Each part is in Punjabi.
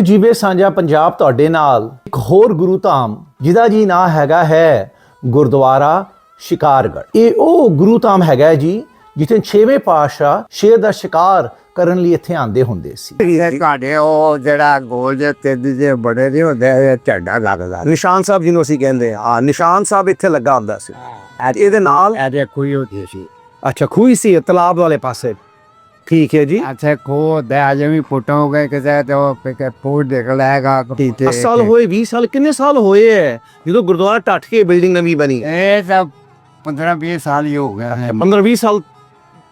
ਜੀਵੇ ਸਾਂਝਾ ਪੰਜਾਬ ਤੁਹਾਡੇ ਨਾਲ। ਇੱਕ ਹੋਰ ਗੁਰੂ ਧਾਮ ਜਿਹਦਾ ਜੀ ਨਾਂ ਹੈਗਾ ਹੈ ਗੁਰਦੁਆਰਾ ਸ਼ਿਕਾਰਗੜ ਇਹ ਉਹ ਗੁਰੂ ਧਾਮ ਹੈਗਾ ਜੀ ਜਿੱਥੇ ਛੇਵੇਂ ਪਾਤਸ਼ਾਹ ਸ਼ੇਰ ਦਾ ਸ਼ਿਕਾਰ ਕਰਨ ਲਈ ਇੱਥੇ ਆਂਦੇ ਹੁੰਦੇ ਸੀ। ਤੁਹਾਡੇ ਉਹ ਜਿਹੜਾ ਗੋਲ ਜੇ ਤਿੰਨ ਜੇ ਬੜੇ ਨਹੀਂ ਹੁੰਦੇ ਇਹ ਝੰਡਾ ਲੱਗਦਾ। ਨਿਸ਼ਾਨ ਸਾਹਿਬ ਜਿਹਨੂੰ ਅਸੀਂ ਕਹਿੰਦੇ ਆ ਨਿਸ਼ਾਨ ਸਾਹਿਬ ਇੱਥੇ ਲੱਗਾ ਹੁੰਦਾ ਸੀ। ਇਹਦੇ ਨਾਲ ਇਹਦੇ ਕੋਈ ਹੁੰਦੀ ਸੀ। ਅੱਛਾ ਖੂਹੀ ਸੀ ਤਲਾਬ ਵਾਲੇ ਪਾਸੇ। ਠੀਕ ਹੈ ਜੀ ਅੱਛਾ ਕੋ ਦੇ ਅਜੇ ਵੀ ਪੁੱਟੋਗੇ ਕਿਸੇ ਤੇ ਉਹ ਪੂਰ ਦੇਖ ਲੈਗਾ ਦਸ ਸਾਲ ਹੋਏ 20 ਸਾਲ ਕਿੰਨੇ ਸਾਲ ਹੋਏ ਹੈ ਜਦੋਂ ਗੁਰਦੁਆਰਾ ਟੱਟ ਕੇ ਬਿਲਡਿੰਗ ਨਵੀਂ ਬਣੀ ਇਹ ਸਭ 15 20 ਸਾਲ ਹੀ ਹੋ ਗਿਆ ਹੈ 15 20 ਸਾਲ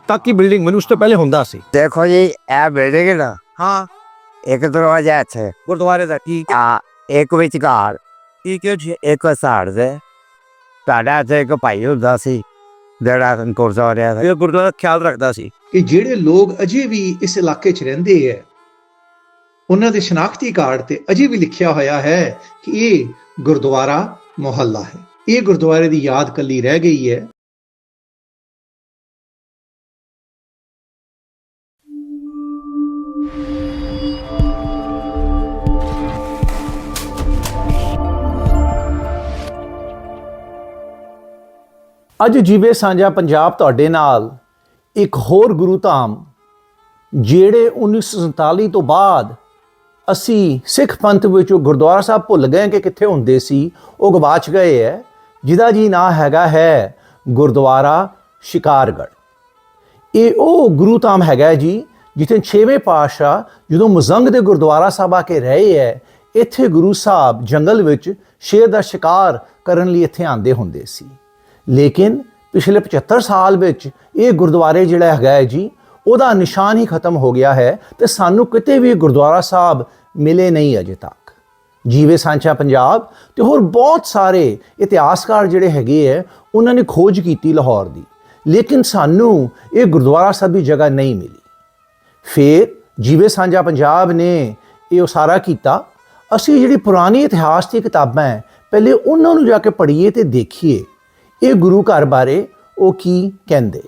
ਤੱਕ ਹੀ ਬਿਲਡਿੰਗ ਬਣੀ ਉਸ ਤੋਂ ਪਹਿਲੇ ਹੁੰਦਾ ਸੀ ਦੇਖੋ ਜੀ ਇਹ ਬਿਲਡਿੰਗ ਨਾ ਹਾਂ ਇੱਕ ਦਰਵਾਜ਼ਾ ਇੱਥੇ ਗੁਰਦੁਆਰੇ ਦਾ ਠੀਕ ਆ ਇੱਕ ਵਿਚਕਾਰ ਠੀਕ ਹੈ ਜੀ ਇੱਕ ਸਾੜ ਦੇ ਸਾਡਾ ਇੱਥੇ ਇੱਕ ਭਾਈ ਹੁੰਦਾ ਸੀ ਜਿਹੜਾ ਗੁਰਦੁਆਰੇ ਦਾ ਇਹ ਗੁਰਦੁਆਰਾ ਦਾ ਖਿਆਲ ਰੱਖਦਾ ਸੀ। ਕਿ ਜਿਹੜੇ ਲੋਕ ਅਜੇ ਵੀ ਇਸ ਇਲਾਕੇ 'ਚ ਰਹਿੰਦੇ ਹੈ ਉਹਨਾਂ ਦੇ ਸ਼ਨਾਖਤੀ ਕਾਰਡ ਤੇ ਅਜੇ ਵੀ ਲਿਖਿਆ ਹੋਇਆ ਹੈ ਕਿ ਇਹ ਗੁਰਦੁਆਰਾ ਮੁਹੱਲਾ ਹੈ। ਇਹ ਗੁਰਦੁਆਰੇ ਦੀ ਯਾਦ ਕੱਲੀ ਰਹਿ ਗਈ ਹੈ ਅੱਜ ਜੀਵੇ ਸਾਂਝਾ ਪੰਜਾਬ ਤੁਹਾਡੇ ਨਾਲ। ਇੱਕ ਹੋਰ ਗੁਰੂ ਧਾਮ, ਜਿਹੜੇ 1947 ਤੋਂ ਬਾਅਦ ਅਸੀਂ ਸਿੱਖ ਪੰਥ ਵਿੱਚ ਉਹ ਗੁਰਦੁਆਰਾ ਸਾਹਿਬ ਭੁੱਲ ਗਏ ਕਿ ਕਿੱਥੇ ਹੁੰਦੇ ਸੀ, ਉਹ ਗਵਾਚ ਗਏ ਹੈ। ਜਿਹਦਾ ਜੀ ਨਾਂ ਹੈਗਾ ਹੈ ਗੁਰਦੁਆਰਾ ਸ਼ਿਕਾਰਗੜ ਇਹ ਉਹ ਗੁਰੂ ਧਾਮ ਹੈਗਾ ਜੀ, ਜਿੱਥੇ ਛੇਵੇਂ ਪਾਤਸ਼ਾਹ ਜਦੋਂ ਮਜ਼ੰਗ ਦੇ ਗੁਰਦੁਆਰਾ ਸਾਹਿਬ ਆ ਕੇ ਰਹੇ ਹੈ, ਇੱਥੇ ਗੁਰੂ ਸਾਹਿਬ ਜੰਗਲ ਵਿੱਚ ਸ਼ੇਰ ਦਾ ਸ਼ਿਕਾਰ ਕਰਨ ਲਈ ਇੱਥੇ ਆਂਦੇ ਹੁੰਦੇ ਸੀ। ਲੇਕਿਨ ਪਿਛਲੇ 75 ਸਾਲ ਵਿੱਚ ਇਹ ਗੁਰਦੁਆਰੇ ਜਿਹੜਾ ਹੈਗਾ ਹੈ ਜੀ, ਉਹਦਾ ਨਿਸ਼ਾਨ ਹੀ ਖਤਮ ਹੋ ਗਿਆ ਹੈ ਤੇ ਸਾਨੂੰ ਕਿਤੇ ਵੀ ਗੁਰਦੁਆਰਾ ਸਾਹਿਬ ਮਿਲੇ ਨਹੀਂ ਅਜੇ ਤੱਕ। ਜੀਵੇ ਸਾਂਚਾ ਪੰਜਾਬ ਤੇ ਹੋਰ ਬਹੁਤ ਸਾਰੇ ਇਤਿਹਾਸਕਾਰ ਜਿਹੜੇ ਹੈਗੇ ਹੈ, ਉਹਨਾਂ ਨੇ ਖੋਜ ਕੀਤੀ ਲਾਹੌਰ ਦੀ। ਲੇਕਿਨ ਸਾਨੂੰ ਇਹ ਗੁਰਦੁਆਰਾ ਸਾਹਿਬ ਦੀ ਜਗ੍ਹਾ ਨਹੀਂ ਮਿਲੀ। ਫਿਰ ਜੀਵੇ ਸਾਂਝਾ ਪੰਜਾਬ ਨੇ ਇਹ ਉਸਾਰਾ ਕੀਤਾ। ਅਸੀਂ ਜਿਹੜੀ ਪੁਰਾਣੀ ਇਤਿਹਾਸ ਦੀ ਕਿਤਾਬਾਂ ਹੈ, ਪਹਿਲੇ ਉਹਨਾਂ ਨੂੰ ਜਾ ਕੇ ਪੜ੍ਹੀਏ ਤੇ ਦੇਖੀਏ ਇਹ ਗੁਰੂ ਘਰ ਬਾਰੇ ਉਹ ਕੀ ਕਹਿੰਦੇ?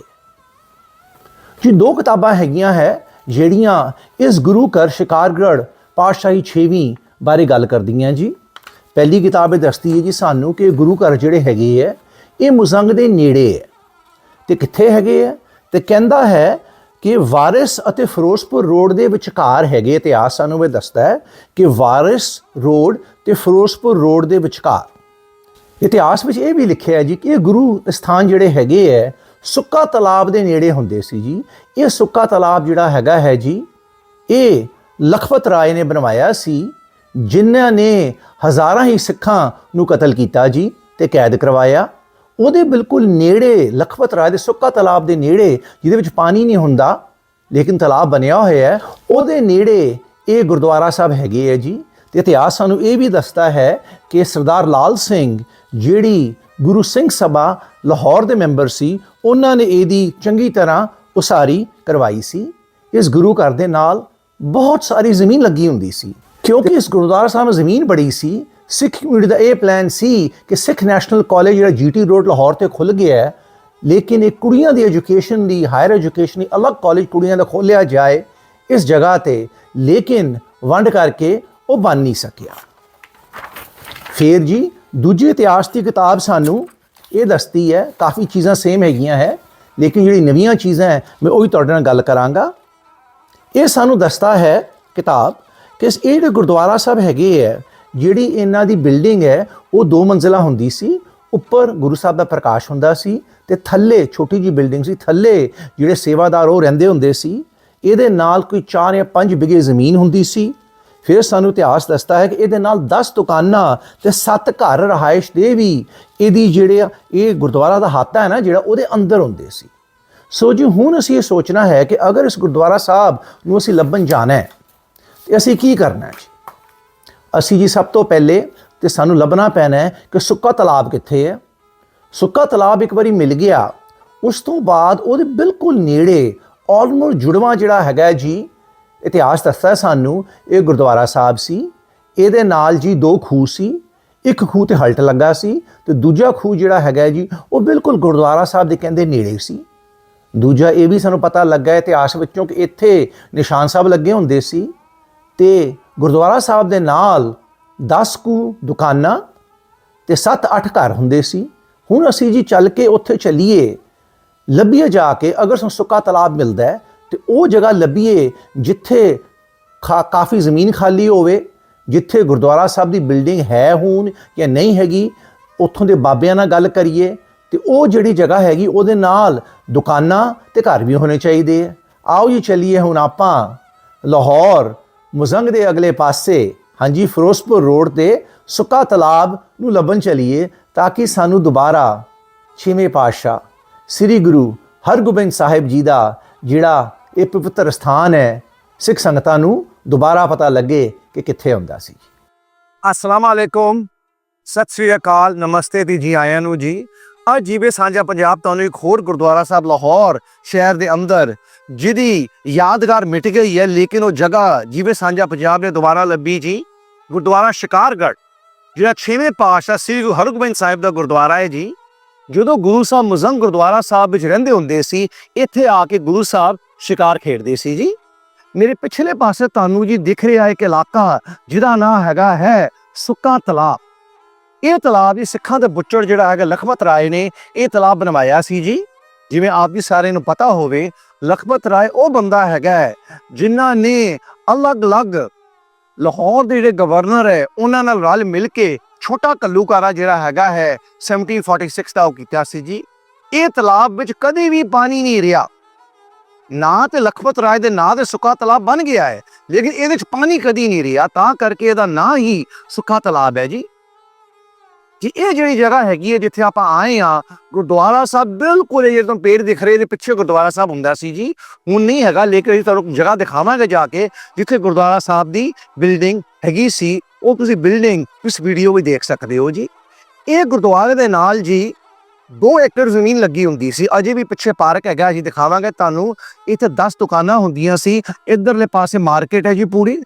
ਜੀ, ਦੋ ਕਿਤਾਬਾਂ ਹੈਗੀਆਂ ਹੈ, ਜਿਹੜੀਆਂ ਇਸ ਗੁਰੂ ਘਰ ਸ਼ਿਕਾਰਗੜ ਪਾਤਸ਼ਾਹੀ 6ਵੀਂ ਬਾਰੇ ਗੱਲ ਕਰਦੀਆਂ ਜੀ। ਪਹਿਲੀ ਕਿਤਾਬ ਇਹ ਦੱਸਦੀ ਹੈ ਜੀ ਸਾਨੂੰ ਕਿ ਗੁਰੂ ਘਰ ਜਿਹੜੇ ਹੈਗੇ ਹੈ, ਇਹ ਮੁਜ਼ੰਗ ਦੇ ਨੇੜੇ ਹੈ। ਤੇ ਕਿੱਥੇ ਹੈਗੇ ਹੈ? ਤੇ ਕਹਿੰਦਾ ਹੈ ਕਿ ਵਾਰਿਸ ਅਤੇ ਫਿਰੋਜ਼ਪੁਰ ਰੋਡ ਦੇ ਵਿਚਕਾਰ ਹੈਗੇ ਇਤਿਹਾਸ ਸਾਨੂੰ ਇਹ ਦੱਸਦਾ ਹੈ ਕਿ ਵਾਰਿਸ ਰੋਡ ਤੇ ਫਿਰੋਜ਼ਪੁਰ ਰੋਡ ਦੇ ਵਿਚਕਾਰ ਇਤਿਹਾਸ ਵਿੱਚ ਇਹ ਵੀ ਲਿਖਿਆ ਜੀ ਕਿ ਇਹ ਗੁਰੂ ਸਥਾਨ ਜਿਹੜੇ ਹੈਗੇ ਹੈ, ਸੁੱਕਾ ਤਲਾਬ ਦੇ ਨੇੜੇ ਹੁੰਦੇ ਸੀ ਜੀ। ਇਹ ਸੁੱਕਾ ਤਲਾਬ ਜਿਹੜਾ ਹੈਗਾ ਹੈ ਜੀ, ਇਹ ਲਖਪਤ ਰਾਏ ਨੇ ਬਣਵਾਇਆ ਸੀ, ਜਿਨ੍ਹਾਂ ਨੇ ਹਜ਼ਾਰਾਂ ਹੀ ਸਿੱਖਾਂ ਨੂੰ ਕਤਲ ਕੀਤਾ ਜੀ ਤੇ ਕੈਦ ਕਰਵਾਇਆ। ਉਹਦੇ ਬਿਲਕੁਲ ਨੇੜੇ, ਲਖਪਤ ਰਾਏ ਦੇ ਸੁੱਕਾ ਤਲਾਬ ਦੇ ਨੇੜੇ, ਜਿਹਦੇ ਵਿੱਚ ਪਾਣੀ ਨਹੀਂ ਹੁੰਦਾ, ਲੇਕਿਨ ਤਲਾਬ ਬਣਿਆ ਹੋਇਆ ਹੈ, ਉਹਦੇ ਨੇੜੇ ਇਹ ਗੁਰਦੁਆਰਾ ਸਾਹਿਬ ਹੈਗੇ ਹੈ ਜੀ। ਤੇ ਇਤਿਹਾਸ ਸਾਨੂੰ ਇਹ ਵੀ ਦੱਸਦਾ ਹੈ ਕਿ ਸਰਦਾਰ ਲਾਲ ਸਿੰਘ ਜਿਹੜੀ ਗੁਰੂ ਸਿੰਘ ਸਭਾ ਲਾਹੌਰ ਦੇ ਮੈਂਬਰ ਸੀ, ਉਹਨਾਂ ਨੇ ਇਹਦੀ ਚੰਗੀ ਤਰ੍ਹਾਂ ਉਸਾਰੀ ਕਰਵਾਈ ਸੀ। ਇਸ ਗੁਰੂ ਘਰ ਦੇ ਨਾਲ ਬਹੁਤ ਸਾਰੀ ਜ਼ਮੀਨ ਲੱਗੀ ਹੁੰਦੀ ਸੀ। ਕਿਉਂਕਿ ਇਸ ਗੁਰਦੁਆਰਾ ਸਾਹਿਬ ਨੂੰ ਜ਼ਮੀਨ ਬੜੀ ਸੀ, ਸਿੱਖ ਕਮਿਊਨਿਟੀ ਦਾ ਇਹ ਪਲਾਨ ਸੀ ਕਿ ਸਿੱਖ ਨੈਸ਼ਨਲ ਕਾਲਜ ਜਿਹੜਾ ਜੀਟੀ ਰੋਡ ਲਾਹੌਰ ਤੇ ਖੁੱਲ ਗਿਆ ਹੈ, ਲੇਕਿਨ ਇਹ ਕੁੜੀਆਂ ਦੀ ਐਜੂਕੇਸ਼ਨ ਦੀ ਹਾਇਰ ਐਜੂਕੇਸ਼ਨ ਦੀ ਅਲੱਗ ਕਾਲਜ ਕੁੜੀਆਂ ਦਾ ਖੋਲਿਆ ਜਾਏ ਇਸ ਜਗ੍ਹਾ ਤੇ, ਲੇਕਿਨ ਵੰਡ ਕਰਕੇ ਉਹ ਬਣ ਨਹੀਂ ਸਕਿਆ। ਫੇਰ ਜੀ ਦੂਜੀ ਇਤਿਹਾਸ ਦੀ ਕਿਤਾਬ ਸਾਨੂੰ ਇਹ ਦੱਸਦੀ ਹੈ, ਕਾਫੀ ਚੀਜ਼ਾਂ ਸੇਮ ਹੈਗੀਆਂ ਹੈ, ਲੇਕਿਨ ਜਿਹੜੀ ਨਵੀਆਂ ਚੀਜ਼ਾਂ ਹੈ, ਮੈਂ ਉਹ ਵੀ ਤੁਹਾਡੇ ਨਾਲ ਗੱਲ ਕਰਾਂਗਾ। ਇਹ ਸਾਨੂੰ ਦੱਸਦਾ ਹੈ ਕਿਤਾਬ ਕਿ ਇਸ ਇਹ ਜਿਹੜੇ ਗੁਰਦੁਆਰਾ ਸਾਹਿਬ ਹੈਗੇ ਹੈ, ਜਿਹੜੀ ਇਹਨਾਂ ਦੀ ਬਿਲਡਿੰਗ ਹੈ, ਉਹ ਦੋ ਮੰਜ਼ਿਲਾ ਹੁੰਦੀ ਸੀ। ਉੱਪਰ ਗੁਰੂ ਸਾਹਿਬ ਦਾ ਪ੍ਰਕਾਸ਼ ਹੁੰਦਾ ਸੀ ਤੇ ਥੱਲੇ ਛੋਟੀ ਜੀ ਬਿਲਡਿੰਗ ਸੀ, ਥੱਲੇ ਜਿਹੜੇ ਸੇਵਾਦਾਰ ਉਹ ਰਹਿੰਦੇ ਹੁੰਦੇ ਸੀ, ਇਹਦੇ ਨਾਲ ਕੋਈ 4 ਜਾਂ 5 ਬਿਗੇ ਜ਼ਮੀਨ ਹੁੰਦੀ ਸੀ। ਫਿਰ ਸਾਨੂੰ ਇਤਿਹਾਸ ਦੱਸਦਾ ਹੈ ਕਿ ਇਹਦੇ ਨਾਲ 10 ਦੁਕਾਨਾਂ ਤੇ 7 ਘਰ ਰਹਾਇਸ਼ ਦੇ ਵੀ ਇਹਦੀ ਜਿਹੜੇ ਆ, ਇਹ ਗੁਰਦੁਆਰਾ ਦਾ ਹੱਥ ਹੈ ਨਾ ਜਿਹੜਾ ਉਹਦੇ ਅੰਦਰ ਹੁੰਦੇ ਸੀ। ਸੋ ਜੀ ਹੁਣ ਅਸੀਂ ਇਹ ਸੋਚਣਾ ਹੈ ਕਿ ਅਗਰ ਇਸ ਗੁਰਦੁਆਰਾ ਸਾਹਿਬ ਨੂੰ ਅਸੀਂ ਲੱਭਣ ਜਾਣਾ ਹੈ ਤੇ ਅਸੀਂ ਕੀ ਕਰਨਾ ਹੈ ਜੀ? ਅਸੀਂ ਜੀ ਸਭ ਤੋਂ ਪਹਿਲੇ ਤੇ ਸਾਨੂੰ ਲੱਭਣਾ ਪੈਣਾ ਹੈ ਕਿ ਸੁੱਕਾ ਤਲਾਬ ਕਿੱਥੇ ਹੈ। ਸੁੱਕਾ ਤਲਾਬ ਇੱਕ ਵਾਰੀ ਮਿਲ ਗਿਆ ਉਸ ਤੋਂ ਬਾਅਦ ਉਹਦੇ ਬਿਲਕੁਲ ਨੇੜੇ ਆਲਮੋਸਟ ਜੁੜਵਾ ਜਿਹੜਾ ਹੈਗਾ ਜੀ ਇਤਿਹਾਸ ਦੱਸਦਾ ਸਾਨੂੰ, ਇਹ ਗੁਰਦੁਆਰਾ ਸਾਹਿਬ ਸੀ, ਇਹਦੇ ਨਾਲ ਜੀ ਦੋ ਖੂਹ ਸੀ, ਇੱਕ ਖੂਹ ਤੇ ਹਲਟ ਲੱਗਾ ਸੀ ਤੇ ਦੂਜਾ ਖੂਹ ਜਿਹੜਾ ਹੈਗਾ ਜੀ, ਉਹ ਬਿਲਕੁਲ ਗੁਰਦੁਆਰਾ ਸਾਹਿਬ ਦੇ ਕਹਿੰਦੇ ਨੇੜੇ ਸੀ। ਦੂਜਾ ਇਹ ਵੀ ਸਾਨੂੰ ਪਤਾ ਲੱਗਾ ਹੈ ਇਤਿਹਾਸ ਵਿੱਚੋਂ ਕਿ ਇੱਥੇ ਨਿਸ਼ਾਨ ਸਾਹਿਬ ਲੱਗੇ ਹੁੰਦੇ ਸੀ ਤੇ ਗੁਰਦੁਆਰਾ ਸਾਹਿਬ ਦੇ ਨਾਲ 10 ਕੁ ਦੁਕਾਨਾਂ ਤੇ 7-8 ਘਰ ਹੁੰਦੇ ਸੀ। ਹੁਣ ਅਸੀਂ ਜੀ ਚੱਲ ਕੇ ਉੱਥੇ ਚੱਲੀਏ, ਲੱਭੀਏ ਜਾ ਕੇ ਅਗਰ ਸਾਨੂੰ ਸੁੱਕਾ ਤਲਾਬ ਮਿਲਦਾ ਹੈ ਤੇ ਉਹ ਜਗ੍ਹਾ ਲੱਭੀਏ ਜਿੱਥੇ ਖਾ ਕਾਫੀ ਜ਼ਮੀਨ ਖਾਲੀ ਹੋਵੇ, ਜਿੱਥੇ ਗੁਰਦੁਆਰਾ ਸਾਹਿਬ ਦੀ ਬਿਲਡਿੰਗ ਹੈ ਹੋਣ ਜਾਂ ਨਹੀਂ ਹੈਗੀ, ਉੱਥੋਂ ਦੇ ਬਾਬਿਆਂ ਨਾਲ ਗੱਲ ਕਰੀਏ, ਤੇ ਉਹ ਜਿਹੜੀ ਜਗ੍ਹਾ ਹੈਗੀ ਉਹਦੇ ਨਾਲ ਦੁਕਾਨਾਂ ਤੇ ਘਰ ਵੀ ਹੋਣੇ ਚਾਹੀਦੇ ਆ। ਆਓ ਜੀ ਚੱਲੀਏ ਹੁਣ ਆਪਾਂ ਲਾਹੌਰ, ਮੁਜ਼ੰਗ ਦੇ ਅਗਲੇ ਪਾਸੇ, ਹਾਂਜੀ, ਫਿਰੋਜ਼ਪੁਰ ਰੋਡ ਤੇ ਸੁੱਕਾ ਤਲਾਬ ਨੂੰ ਲੱਭਣ ਚਲੀਏ ਤਾਂ ਕਿ ਸਾਨੂੰ ਦੁਬਾਰਾ ਛੇਵੇਂ ਪਾਤਸ਼ਾਹ ਸ੍ਰੀ ਗੁਰੂ ਹਰਗੋਬਿੰਦ ਸਾਹਿਬ ਜੀ ਦਾ ਜਿਹੜਾ ਇਹ ਪਵਿੱਤਰ ਸਥਾਨ ਹੈ, ਸਿੱਖ ਸੰਗਤਾਂ ਨੂੰ ਦੁਬਾਰਾ ਪਤਾ ਲੱਗੇ ਕਿ ਕਿੱਥੇ ਹੁੰਦਾ ਸੀ। ਅਸਲਾਮ ਵਾਲੇਕੁਮ ਸਤਿ ਸ੍ਰੀ ਅਕਾਲ। ਨਮਸਤੇ ਦੀ ਜੀ ਆਇਆਂ ਨੂੰ ਜੀ। ਅੱਜ ਜੀਵੇ ਸਾਂਝਾ ਪੰਜਾਬ ਤੁਹਾਨੂੰ ਇੱਕ ਹੋਰ ਗੁਰਦੁਆਰਾ ਸਾਹਿਬ ਲਾਹੌਰ ਸ਼ਹਿਰ ਦੇ ਅੰਦਰ, ਜਿਹਦੀ ਯਾਦਗਾਰ ਮਿਟ ਗਈ ਹੈ, ਲੇਕਿਨ ਉਹ ਜਗ੍ਹਾ ਜੀਵੇ ਸਾਂਝਾ ਪੰਜਾਬ ਨੇ ਦੁਬਾਰਾ ਲੱਭੀ ਜੀ। ਗੁਰਦੁਆਰਾ ਸ਼ਿਕਾਰਗੜ੍ਹ, ਜਿਹੜਾ 6ਵੇਂ ਪਾਤਸ਼ਾਹ ਸ੍ਰੀ ਗੁਰੂ ਹਰਗੋਬਿੰਦ ਸਾਹਿਬ ਦਾ ਗੁਰਦੁਆਰਾ ਹੈ ਜੀ। ਜਦੋਂ ਗੁਰੂ ਸਾਹਿਬ ਮੁਜ਼ੰਗ ਗੁਰਦੁਆਰਾ ਸਾਹਿਬ ਵਿੱਚ ਰਹਿੰਦੇ ਹੁੰਦੇ ਸੀ, ਇੱਥੇ ਆ ਕੇ ਗੁਰੂ ਸਾਹਿਬ ਸ਼ਿਕਾਰ ਖੇਡਦੇ ਸੀ ਜੀ। ਮੇਰੇ ਪਿਛਲੇ ਪਾਸੇ ਤੁਹਾਨੂੰ ਜੀ ਦਿਖ ਰਿਹਾ ਇੱਕ ਇਲਾਕਾ ਜਿਹਦਾ ਨਾਮ ਹੈਗਾ ਹੈ ਸੁੱਕਾ ਤਲਾਬ। ਇਹ ਤਲਾਬ ਜੀ ਸਿੱਖਾਂ ਦੇ ਬੁੱਚੜ ਜਿਹੜਾ ਹੈਗਾ ਲਖਪਤ ਰਾਏ ਨੇ ਇਹ ਤਲਾਬ ਬਣਵਾਇਆ ਸੀ ਜੀ। ਜਿਵੇਂ ਆਪ ਵੀ ਸਾਰਿਆਂ ਨੂੰ ਪਤਾ ਹੋਵੇ ਲਖਪਤ ਰਾਏ ਉਹ ਬੰਦਾ ਹੈਗਾ ਹੈ, ਜਿਨ੍ਹਾਂ ਨੇ ਅਲੱਗ-ਅਲੱਗ ਲਾਹੌਰ ਦੇ ਜਿਹੜੇ ਗਵਰਨਰ ਹੈ ਉਹਨਾਂ ਨਾਲ ਰਲ ਮਿਲ ਕੇ ਛੋਟਾ ਕੱਲੂਕਾਰਾ ਜਿਹੜਾ ਹੈਗਾ ਹੈ 1746 ਦਾ ਉਹ ਕੀਤਾ ਸੀ ਜੀ। ਇਹ ਤਲਾਬ ਵਿੱਚ ਕਦੇ ਵੀ ਪਾਣੀ ਨਹੀਂ ਰਿਹਾ। ਨਾਂ ਤੇ ਲਖਪਤ ਰਾਏ ਦੇ ਨਾਂ ਤੇ ਸੁੱਕਾ ਤਲਾਬ ਬਣ ਗਿਆ ਹੈ, ਲੇਕਿਨ ਇਹਦੇ ਵਿੱਚ ਪਾਣੀ ਕਦੀ ਨਹੀਂ ਰਿਹਾ, ਤਾਂ ਕਰਕੇ ਇਹਦਾ ਨਾਂ ਹੀ ਸੁੱਕਾ ਤਲਾਬ ਹੈ ਜੀ। ਜੀ ਇਹ ਜਿਹੜੀ ਜਗ੍ਹਾ ਹੈਗੀ ਹੈ, ਜਿੱਥੇ ਆਪਾਂ ਆਏ ਆ ਗੁਰਦੁਆਰਾ ਸਾਹਿਬ ਬਿਲਕੁਲ ਇਹ ਜਦੋਂ ਪੇੜ ਦਿਖ ਰਹੇ ਨੇ ਪਿੱਛੇ ਗੁਰਦੁਆਰਾ ਸਾਹਿਬ ਹੁੰਦਾ ਸੀ ਜੀ, ਹੁਣ ਨਹੀਂ ਹੈਗਾ, ਲੇਕਿਨ ਅਸੀਂ ਤੁਹਾਨੂੰ ਜਗ੍ਹਾ ਦਿਖਾਵਾਂਗੇ ਜਾ ਕੇ, ਜਿੱਥੇ ਗੁਰਦੁਆਰਾ ਸਾਹਿਬ ਦੀ ਬਿਲਡਿੰਗ ਹੈਗੀ ਸੀ, ਉਹ ਤੁਸੀਂ ਬਿਲਡਿੰਗ ਇਸ ਵੀਡੀਓ ਵਿੱਚ ਦੇਖ ਸਕਦੇ ਹੋ ਜੀ। ਇਹ ਗੁਰਦੁਆਰੇ ਦੇ ਨਾਲ ਜੀ 2 ਏਕੜ ਜ਼ਮੀਨ ਲੱਗੀ ਹੁੰਦੀ ਸੀ, ਅਜੇ ਵੀ ਪਿੱਛੇ ਪਾਰਕ ਹੈਗਾ ਜੀ ਦਿਖਾਵਾਂਗੇ ਤੁਹਾਨੂੰ। ਇੱਥੇ 10 ਦੁਕਾਨਾਂ ਹੁੰਦੀਆਂ ਸੀ, ਇਧਰਲੇ ਪਾਸੇ ਮਾਰਕੀਟ ਹੈ ਜੀ ਪੂਰੀ,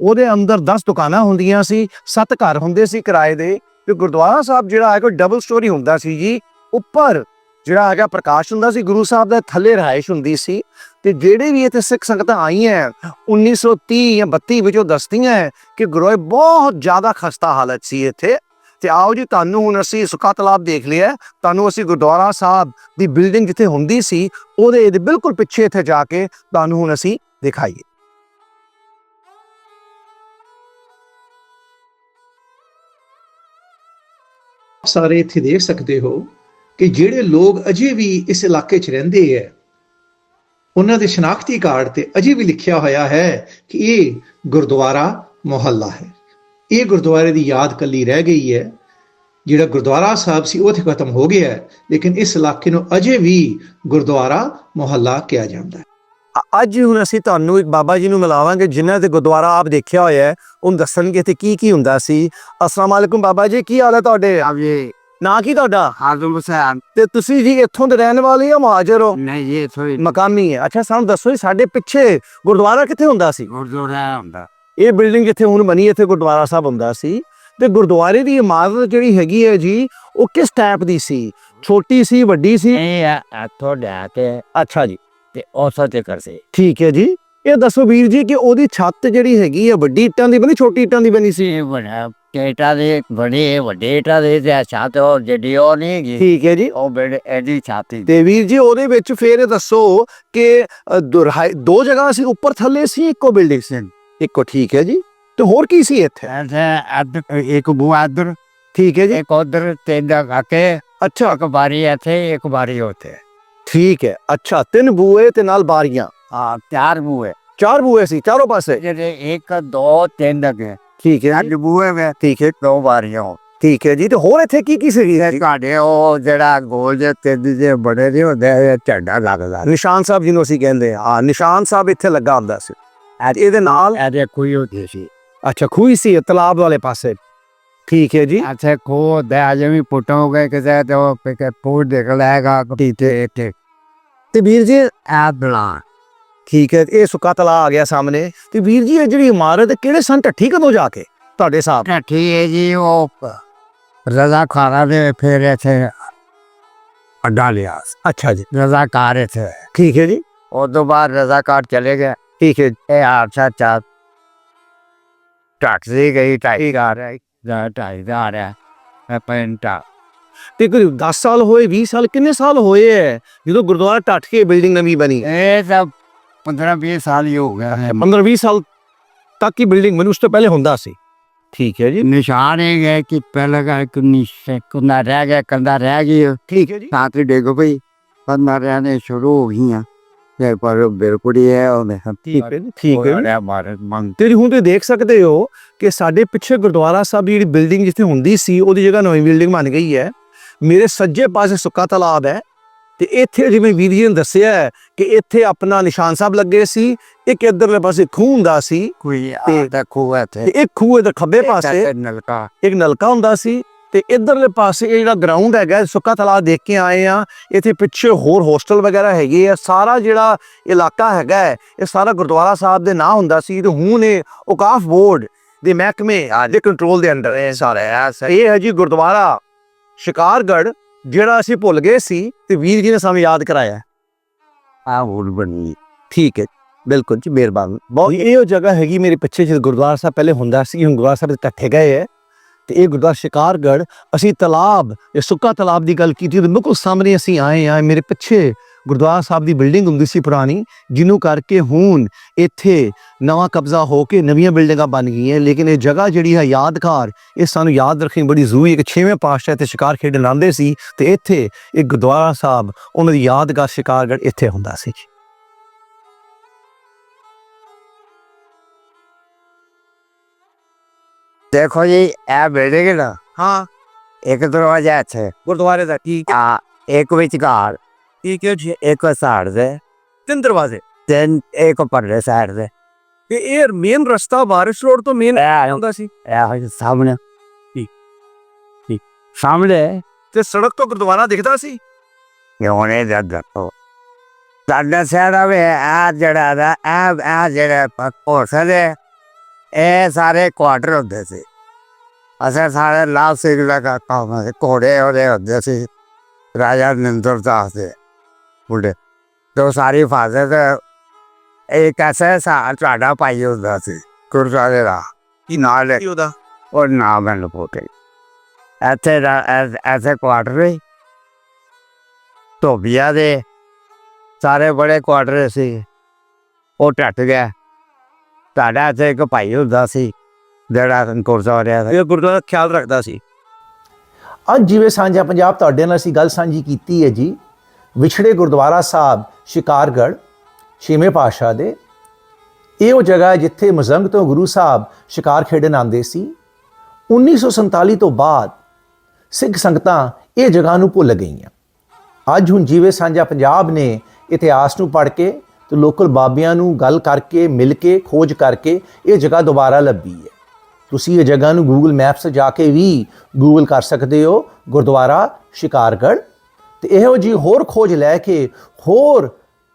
ਉਹਦੇ ਅੰਦਰ 10 ਦੁਕਾਨਾਂ ਹੁੰਦੀਆਂ ਸੀ 7 ਘਰ ਹੁੰਦੇ ਸੀ ਕਿਰਾਏ ਦੇ, ਤੇ ਗੁਰਦੁਆਰਾ ਸਾਹਿਬ ਜਿਹੜਾ ਹੈ ਕੋਈ ਡਬਲ ਸਟੋਰੀ ਹੁੰਦਾ ਸੀ ਜੀ। ਉੱਪਰ ਜਿਹੜਾ ਹੈਗਾ, ਪ੍ਰਕਾਸ਼ ਹੁੰਦਾ ਸੀ, ਗੁਰੂ ਸਾਹਿਬ ਦੇ ਥੱਲੇ ਰਹਾਇਸ਼ ਹੁੰਦੀ ਸੀ, ਤੇ ਜਿਹੜੇ ਵੀ ਇੱਥੇ ਸਿੱਖ ਸੰਗਤਾਂ ਆਈਆਂ 1930 ਜਾਂ 32 ਵਿੱਚੋਂ ਦੱਸਦੀਆਂ ਹੈ ਕਿ ਗੁਰੋਏ ਬਹੁਤ ਜ਼ਿਆਦਾ ਖਸਤਾ ਹਾਲਤ ਸੀ ਇੱਥੇ। ਤੇ ਆਓ ਜੀ, ਤੁਹਾਨੂੰ ਹੁਣ ਅਸੀਂ ਸੁੱਕਾ ਤਲਾਬ ਦੇਖ ਲਿਆ ਤੁਹਾਨੂੰ ਅਸੀਂ ਗੁਰਦੁਆਰਾ ਸਾਹਿਬ ਦੀ ਬਿਲਡਿੰਗ ਜਿੱਥੇ ਹੁੰਦੀ ਸੀ, ਉਹਦੇ ਇਹਦੇ ਬਿਲਕੁਲ ਪਿੱਛੇ ਇੱਥੇ ਜਾ ਕੇ ਤੁਹਾਨੂੰ ਹੁਣ ਅਸੀਂ ਦਿਖਾਈਏ। ਸਾਰੇ ਇੱਥੇ ਦੇਖ ਸਕਦੇ ਹੋ ਕਿ ਜਿਹੜੇ ਲੋਕ ਅਜੇ ਵੀ ਇਸ ਇਲਾਕੇ 'ਚ ਰਹਿੰਦੇ ਹੈ, ਉਹਨਾਂ ਦੇ ਸ਼ਨਾਖਤੀ ਕਾਰਡ ਤੇ ਅਜੇ ਵੀ ਲਿਖਿਆ ਹੋਇਆ ਹੈ ਕਿ ਇਹ ਗੁਰਦੁਆਰਾ ਮੁਹੱਲਾ ਹੈ। ਇਹ ਗੁਰਦੁਆਰੇ ਦੀ ਯਾਦ ਕੱਲੀ ਰਹਿ ਗਈ ਹੈ। ਜਿਹੜਾ ਗੁਰਦੁਆਰਾ ਸਾਹਿਬ ਸੀ ਉਹ ਤੇ ਖਤਮ ਹੋ ਗਿਆ ਹੈ। ਲੇਕਿਨ ਇਸ ਇਲਾਕੇ ਨੂੰ ਅਜੇ ਵੀ ਗੁਰਦੁਆਰਾ ਮੁਹੱਲਾ ਕਿਹਾ ਜਾਂਦਾ ਹੈ। ਅੱਜ ਹੁਣ ਅਸੀਂ ਤੁਹਾਨੂੰ ਇੱਕ ਬਾਬਾ ਜੀ ਨੂੰ ਮਿਲਾਵਾਂਗੇ ਜਿਨ੍ਹਾਂ ਦੇ ਗੁਰਦੁਆਰਾ ਆਪ ਦੇਖਿਆ ਹੋਇਆ ਹੈ। ਉਹ ਦੱਸਣਗੇ ਤੇ ਕੀ ਕੀ ਹੁੰਦਾ ਸੀ। ਅਸਲਾਮ ਅਲੈਕੁਮ ਬਾਬਾ ਜੀ ਕੀ ਹਾਲ ਹੈ ਤੁਹਾਡੇ? ਆਪ ਜੀ। ਨਾਂ ਕੀ ਤੁਹਾਡਾ? ਹਾਜ਼ਮ ਹੁਸੈਨ। ਤੇ ਤੁਸੀਂ ਜੀ ਇੱਥੋਂ ਦੇ ਰਹਿਣ ਵਾਲੇ ਹੋ ਮਹਾਜਰ ਹੋ? ਨਹੀਂ ਜੀ ਇੱਥੋਂ ਹੀ ਮਕਾਮੀ ਹੈ। ਅੱਛਾ ਸਾਨੂੰ ਦੱਸੋ ਜੀ ਸਾਡੇ ਪਿੱਛੇ ਗੁਰਦੁਆਰਾ ਕਿੱਥੇ ਹੁੰਦਾ ਸੀ? ਗੁਰਦੁਆਰਾ ਹੁੰਦਾ। ਇਹ ਬਿਲਡਿੰਗ ਜਿੱਥੇ ਹੁਣ ਬਣੀ ਇੱਥੇ ਗੁਰਦੁਆਰਾ ਸਾਹਿਬ ਹੁੰਦਾ ਸੀ। ਤੇ ਗੁਰਦੁਆਰੇ ਦੀ ਇਮਾਰਤ ਜਿਹੜੀ ਹੈਗੀ ਹੈ ਜੀ ਉਹ ਕਿਸ ਟਾਈਪ ਦੀ ਸੀ? ਛੋਟੀ ਸੀ ਵੱਡੀ ਸੀ? ਇਹ ਥੋੜਾ ਤੇ ਅੱਛਾ ਜੀ। ਤੇ ਔਸਤ ਤੇ ਕਰਸੇ। ਠੀਕ ਹੈ ਜੀ। ਇਹ ਦੱਸੋ ਵੀਰ ਜੀ ਕਿ ਉਹਦੀ ਛੱਤ ਜਿਹੜੀ ਹੈਗੀ ਹੈ ਵੱਡੀ ਇੱਟਾਂ ਦੀ ਬਣੀ ਛੋਟੀ ਇੱਟਾਂ ਦੀ ਬਣੀ ਸੀ? ਇਹ ਬਣਾ ਕੇਟਾ ਦੇ ਬੜੇ ਵੱਡੇ ਇੱਟਾਂ ਦੇ ਤੇ ਛੱਤ ਉਹ ਜਿਹੜੀ ਉਹ ਨਹੀਂ ਹੈਗੀ। ਠੀਕ ਹੈ ਜੀ। ਉਹ ਬੜੇ ਐਡੀ ਛਾਤੀ ਤੇ ਵੀਰ ਜੀ ਉਹਦੇ ਵਿੱਚ ਫੇਰ ਦੱਸੋ ਕਿ ਦੋ ਜਗ੍ਹਾ ਸੀ ਉੱਪਰ ਥੱਲੇ ਸੀ ਇੱਕੋ ਬਿਲਡਿੰਗ ਸੀ? ਇੱਕੋ ਠੀਕ ਹੈ ਜੀ। ਤੇ ਹੋਰ ਕੀ ਸੀ ਇੱਥੇ? ਅੱਧ ਇੱਕ ਬੂਆ ਅਦਰ ਠੀਕ ਹੈ ਜੀ। ਇੱਕ ਉਧਰ ਤੇ ਦਾ ਕਾਕੇ ਅੱਛਾ। ਇੱਕ ਬਾਰੀ ਇੱਥੇ ਇੱਕ ਬਾਰੀ ਉੱਥੇ। ਠੀਕ ਹੈ। ਅੱਛਾ ਤਿੰਨ ਬੂਏ ਤੇ ਨਾਲ ਬਾਰੀਆਂ। ਆ ਚਾਰ ਬੂਏ ਚਾਰ ਬੂਏ ਸੀ ਚਾਰੋਂ ਪਾਸੇ? ਜਿਹੜੇ ਇੱਕ ਦੋ ਤਿੰਨ ਲੱਗੇ। ਠੀਕ ਹੈ ਅੱਡ ਬੂਏ ਵੇ ਠੀਕ ਹੈ। ਦੋ ਬਾਰੀਆਂ। ਠੀਕ ਹੈ ਜੀ। ਤੇ ਹੋਰ ਇੱਥੇ ਕੀ ਕੀ ਸੀ ਤੁਹਾਡੇ ਉਹ ਜਿਹੜਾ ਗੋਲ ਜੇ ਤਿੰਨ ਜੇ ਬੜੇ ਜਿਹੇ ਹੁੰਦੇ ਆ ਝੰਡਾ ਲੱਗਦਾ। ਨਿਸ਼ਾਨ ਸਾਹਿਬ ਜਿਹਨੂੰ ਅਸੀਂ ਕਹਿੰਦੇ ਆ ਹਾਂ, ਨਿਸ਼ਾਨ ਸਾਹਿਬ ਇੱਥੇ ਲੱਗਾ ਹੁੰਦਾ ਸੀ। ਇਹਦੇ ਨਾਲ? ਇਹਦੇ ਕੋਈ ਹੁੰਦੀ ਸੀ। ਅੱਛਾ ਖੂਹੀ ਸੀ ਤਲਾਬ ਵਾਲੇ ਪਾਸੇ। ਠੀਕ ਹੈ ਜੀ। ਅੱਛਾ ਕੋ ਦੇ ਅਜੇ ਵੀ ਪੁੱਟੋਗੇ ਕਿਸੇ ਤੇ ਉਹ ਪਿਕੇ ਪੂਰ ਨਿਕਲੇਗਾ ਤੇ ਤੇ ਤੇ ਵੀਰ ਜੀ ਆ ਬਲਾ ਠੀਕ ਹੈ ਇਹ ਸੁੱਕਾ ਤਲਾ ਆ ਗਿਆ ਸਾਹਮਣੇ। ਤੇ ਵੀਰ ਜੀ ਇਹ ਜਿਹੜੀ ਇਮਾਰਤ ਹੈ, ਕਿਹੜੇ ਸੰਨ ਢੱਠੀ ਕਦੋਂ ਜਾ ਕੇ ਤੁਹਾਡੇ ਹਿਸਾਬ? ਠੀਕ ਹੈ ਜੀ ਉਹ ਰਜ਼ਾ ਖਾਨਾ ਦੇ ਫਿਰ ਇੱਥੇ ਅੱਡਾ ਲਿਆ। ਅੱਛਾ ਜੀ। ਰਜ਼ਾ ਕਾਰ ਇੱਥੇ। ਠੀਕ ਹੈ ਜੀ। ਉਹ ਤੋਂ ਬਾਅਦ ਰਜ਼ਾ ਕਾਰ ਚਲੇ ਗਏ। ਹੈ ਇਹ ਆਰਸ਼ਾ ਚਾ ਟੈਕਸੀ ਗਈ ਢਾਈ ਆ ਰਿਹਾ ਜਾ ਢਾਈ ਦਾ ਰਿਹਾ ਮੈਂ ਪੈਂਟਾ ਤੇ ਕੋਈ 10 ਸਾਲ ਹੋਏ 20 ਸਾਲ ਕਿੰਨੇ ਸਾਲ ਹੋਏ ਐ ਜਦੋਂ ਗੁਰਦੁਆਰਾ ਟੱਟ ਕੇ ਬਿਲਡਿੰਗ ਨਵੀਂ ਬਣੀ ਇਹ ਤਾਂ 15 20 ਸਾਲ ਹੀ ਹੋ ਗਿਆ ਹੈ 15 20 ਸਾਲ ਤੱਕ ਹੀ ਬਿਲਡਿੰਗ ਬਣੀ ਉਸ ਤੋਂ ਪਹਿਲੇ ਹੁੰਦਾ ਸੀ ਠੀਕ ਹੈ ਜੀ ਨਿਸ਼ਾਨ ਇਹ ਹੈ ਕਿ ਪਹਿਲਾਂ ਕਾ ਇੱਕ ਨਿਸ਼ੇ ਕੁੰਨਾ ਰਹਿ ਗਿਆ ਕੰਦਾ ਰਹਿ ਗਈ ਠੀਕ ਹੈ ਜੀ ਤੇ ਡਿੱਗ ਪਈ ਕੰਦਾ ਰਹਿਣੇ ਸ਼ੁਰੂ ਹੋ ਗਈਆਂ ਪਰ ਬਿਲਕੁਲ ਹੀ ਹੈ ਉਹਨੇ ਠੀਕ ਹੈ ਠੀਕ ਹੈ ਜੀ। ਹੈ ਮਾਰੇ ਮੰਗ ਤੇ ਹੁਣ ਤੁਸੀਂ ਦੇਖ ਸਕਦੇ ਹੋ ਕਿ ਸਾਡੇ ਪਿੱਛੇ ਗੁਰਦੁਆਰਾ ਸਾਹਿਬ ਦੀ ਜਿਹੜੀ ਬਿਲਡਿੰਗ ਜਿੱਥੇ ਹੁੰਦੀ ਸੀ ਉਹਦੀ ਜਗ੍ਹਾ ਨਵੀਂ ਬਿਲਡਿੰਗ ਬਣ ਗਈ ਹੈ। ਮੇਰੇ ਸੱਜੇ ਪਾਸੇ ਸੁੱਕਾ ਤਲਾਬ ਹੈ ਤੇ ਇੱਥੇ ਜਿਵੇਂ ਵੀਰ ਜੀ ਨੇ ਦੱਸਿਆ ਹੈ ਕਿ ਇੱਥੇ ਆਪਣਾ ਨਿਸ਼ਾਨ ਸਾਹਿਬ ਲੱਗੇ ਸੀ ਇੱਕ ਇੱਧਰਲੇ ਪਾਸੇ ਖੂਹ ਹੁੰਦਾ ਸੀ ਕੋਈ ਤੇ- ਆ ਤਾਂ ਖੂਹ ਤੇ ਤੇ ਇੱਕ ਖੂਹ ਦੇ ਖੱਬੇ ਪਾਸੇ ਨਲਕਾ। ਇੱਕ ਨਲਕਾ ਹੁੰਦਾ ਸੀ ਤੇ ਇਧਰਲੇ ਪਾਸੇ ਇਹ ਜਿਹੜਾ ਗਰਾਊਂਡ ਹੈਗਾ ਸੁੱਕਾ ਤਲਾਬ ਦੇਖ ਕੇ ਆਏ ਆ ਇੱਥੇ ਪਿੱਛੇ ਹੋਰ ਹੋਸਟਲ ਵਗੈਰਾ ਹੈਗੇ ਆ। ਸਾਰਾ ਜਿਹੜਾ ਇਲਾਕਾ ਹੈਗਾ ਇਹ ਸਾਰਾ ਗੁਰਦੁਆਰਾ ਸਾਹਿਬ ਦੇ ਨਾਂ ਹੁੰਦਾ ਸੀ ਤੇ ਹੁਣ ਇਹ ਔਕਾਫ ਬੋਰਡ ਦੇ ਮਹਿਕਮੇ ਦੇ ਕੰਟਰੋਲ ਦੇ ਅੰਡਰ ਹੈ। ਸਾਰਾ ਇਹ ਇਹ ਹੈ ਜੀ ਗੁਰਦੁਆਰਾ ਸ਼ਿਕਾਰਗੜ ਜਿਹੜਾ ਅਸੀਂ ਭੁੱਲ ਗਏ ਸੀ ਤੇ ਵੀਰ ਜੀ ਨੇ ਸਾਨੂੰ ਯਾਦ ਕਰਾਇਆ ਆ ਹੋਰ ਬਣੀ। ਠੀਕ ਹੈ ਬਿਲਕੁਲ ਜੀ ਮਿਹਰਬਾਨ। ਬਹੁਤ ਇਹ ਜਗ੍ਹਾ ਹੈਗੀ ਮੇਰੇ ਪਿੱਛੇ ਜਿਹੜਾ ਗੁਰਦੁਆਰਾ ਸਾਹਿਬ ਪਹਿਲੇ ਹੁੰਦਾ ਸੀ ਹੁਣ ਗੁਰਦੁਆਰਾ ਸਾਹਿਬ ਦੇ ਟੱਠੇ ਗਏ ਹੈ। ਤੇ ਇਹ ਗੁਰਦੁਆਰਾ ਸ਼ਿਕਾਰਗੜ ਅਸੀਂ ਤਲਾਬ, ਇਹ ਸੁੱਕਾ ਤਲਾਬ ਦੀ ਗੱਲ ਕੀਤੀ ਤੇ ਬਿਲਕੁਲ ਸਾਹਮਣੇ ਅਸੀਂ ਆਏ ਆ ਮੇਰੇ ਪਿੱਛੇ ਗੁਰਦੁਆਰਾ ਸਾਹਿਬ ਦੀ ਬਿਲਡਿੰਗ ਹੁੰਦੀ ਸੀ ਪੁਰਾਣੀ, ਜਿਹਨੂੰ ਕਰਕੇ ਹੁਣ ਇੱਥੇ ਨਵਾਂ ਕਬਜ਼ਾ ਹੋ ਕੇ ਨਵੀਆਂ ਬਿਲਡਿੰਗਾਂ ਬਣ ਗਈਆਂ, ਲੇਕਿਨ ਇਹ ਜਗ੍ਹਾ ਜਿਹੜੀ ਹੈ ਯਾਦਗਾਰ, ਇਹ ਸਾਨੂੰ ਯਾਦ ਰੱਖਣੀ ਬੜੀ ਜ਼ਰੂਰੀ ਹੈ ਕਿ ਛੇਵੇਂ ਪਾਤਸ਼ਾਹ ਤੇ ਸ਼ਿਕਾਰ ਖੇਡਣ ਆਉਂਦੇ ਸੀ, ਤੇ ਇੱਥੇ ਇੱਕ ਗੁਰਦੁਆਰਾ ਸਾਹਿਬ, ਉਹਨਾਂ ਦੀ ਯਾਦਗਾਰ ਸ਼ਿਕਾਰਗੜ ਇੱਥੇ ਹੁੰਦਾ ਸੀ ਦੇਖੋ ਜੀ ਇਹ ਬਿਲਡਿੰਗ ਨਾ ਹਾਂ ਇੱਕ ਦਰਵਾਜ਼ਾ ਇੱਥੇ ਗੁਰਦੁਆਰੇ ਦਾ ਠੀਕ ਆ ਇੱਕ ਵਿਚਕਾਰ ਠੀਕ ਹੈ ਜੀ ਇੱਕ ਸਾਈਡ ਦੇ ਤਿੰਨ ਦਰਵਾਜ਼ੇ ਤਿੰਨ ਇੱਕ ਪਰਲੇ ਸਾਈਡ ਦੇ ਤੇ ਇਹ ਮੇਨ ਰਸਤਾ ਵਾਰਿਸ ਰੋਡ ਤੋਂ ਮੇਨ ਇਹ ਹੁੰਦਾ ਸੀ ਇਹ ਹੋਈ ਸਾਹਮਣੇ ਠੀਕ, ਠੀਕ ਸਾਹਮਣੇ ਤੇ ਸੜਕ ਤੋਂ ਗੁਰਦੁਆਰਾ ਦਿਖਦਾ ਸੀ ਯੋਨੇ ਦਾ ਦੱਸੋ ਸਾਡਾ ਸਿਆਰਾ ਵੇ ਆ ਜਿਹੜਾ ਦਾ ਆ ਆ ਜਿਹੜਾ ਹੋਸਲ ਹੈ ਇਹ ਸਾਰੇ ਕੁਆਟਰ ਹੁੰਦੇ ਸੀ। ਅਸਾਂ ਸਾਰੇ ਲਾਭ ਸਿੰਘ ਦਾ ਕੰਮ ਹੈ ਘੋੜੇ ਉਹਦੇ ਹੁੰਦੇ ਸੀ ਰਾਜਾ ਨਿੰਦਰ ਦਾਸ ਦੇ ਬੁੱਢੇ ਤੋਂ ਸਾਰੀ ਫਾਜ਼ਤ ਇੱਕ ਐਸਾ ਸਾ ਤੁਹਾਡਾ ਪਾਈ ਹੁੰਦਾ ਸੀ ਗੁਰਦੁਆਰੇ ਦਾ। ਕੀ ਨਾਲ ਹੈ ਉਹਦਾ? ਉਹ ਨਾ ਮੈਨੂੰ ਪੋਤੇ ਇੱਥੇ ਦਾ ਐਸੇ ਕੁਆਟਰ ਨੇ ਧੋਬੀਆਂ ਦੇ। ਸਾਰੇ ਬੜੇ ਕੁਆਟਰ ਸੀ। ਉਹ ਟੱਟ ਗਿਆ। ਸਾਡਾ ਇੱਥੇ ਇੱਕ ਭਾਈ ਹੁੰਦਾ ਸੀ, ਜਿਹੜਾ ਗੁਰਦੁਆਰਿਆ ਦਾ ਇਹ ਗੁਰਦੁਆਰਾ ਖਿਆਲ ਰੱਖਦਾ ਸੀ। ਅੱਜ ਜਿਵੇਂ ਸਾਂਝਾ ਪੰਜਾਬ ਤੁਹਾਡੇ ਨਾਲ ਅਸੀਂ ਗੱਲ ਸਾਂਝੀ ਕੀਤੀ ਹੈ ਜੀ, ਵਿਛੜੇ ਗੁਰਦੁਆਰਾ ਸਾਹਿਬ ਸ਼ਿਕਾਰਗੜ ਛੇਵੇਂ ਪਾਤਸ਼ਾਹ ਦੇ। ਇਹ ਉਹ ਜਗ੍ਹਾ ਹੈ ਜਿੱਥੇ ਮਜ਼ੰਗ ਤੋਂ ਗੁਰੂ ਸਾਹਿਬ ਸ਼ਿਕਾਰ ਖੇਡਣ ਆਉਂਦੇ ਸੀ। 1947 ਤੋਂ ਬਾਅਦ ਸਿੱਖ ਸੰਗਤਾਂ ਇਹ ਜਗ੍ਹਾ ਨੂੰ ਭੁੱਲ ਗਈਆਂ। ਅੱਜ ਹੁਣ ਜੀਵੇ ਸਾਂਝਾ ਪੰਜਾਬ ਨੇ ਇਤਿਹਾਸ ਨੂੰ ਪੜ੍ਹ ਕੇ ਤੇ ਲੋਕਲ ਬਾਬਿਆਂ ਨੂੰ ਗੱਲ ਕਰਕੇ, ਮਿਲ ਕੇ, ਖੋਜ ਕਰਕੇ ਇਹ ਜਗ੍ਹਾ ਦੁਬਾਰਾ ਲੱਭੀ ਹੈ। ਤੁਸੀਂ ਇਹ ਜਗ੍ਹਾ ਨੂੰ ਗੂਗਲ ਮੈਪਸ ਜਾ ਕੇ ਵੀ ਗੂਗਲ ਕਰ ਸਕਦੇ ਹੋ, ਗੁਰਦੁਆਰਾ ਸ਼ਿਕਾਰਗੜ ਤੇ ਇਹੋ ਜੀ ਹੋਰ ਖੋਜ ਲੈ ਕੇ ਹੋਰ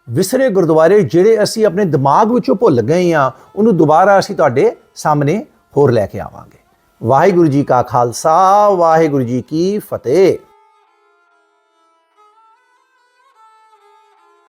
ਵਿਸਰੇ ਗੁਰਦੁਆਰੇ ਜਿਹੜੇ ਅਸੀਂ ਆਪਣੇ ਦਿਮਾਗ ਵਿੱਚੋਂ ਭੁੱਲ ਗਏ ਆ ਉਹਨੂੰ ਦੁਬਾਰਾ ਅਸੀਂ ਤੁਹਾਡੇ ਸਾਹਮਣੇ ਹੋਰ ਲੈ ਕੇ ਆਵਾਂਗੇ। ਵਾਹਿਗੁਰੂ ਜੀ ਕਾ ਖਾਲਸਾ, ਵਾਹਿਗੁਰੂ ਜੀ ਕੀ ਫਤਿਹ।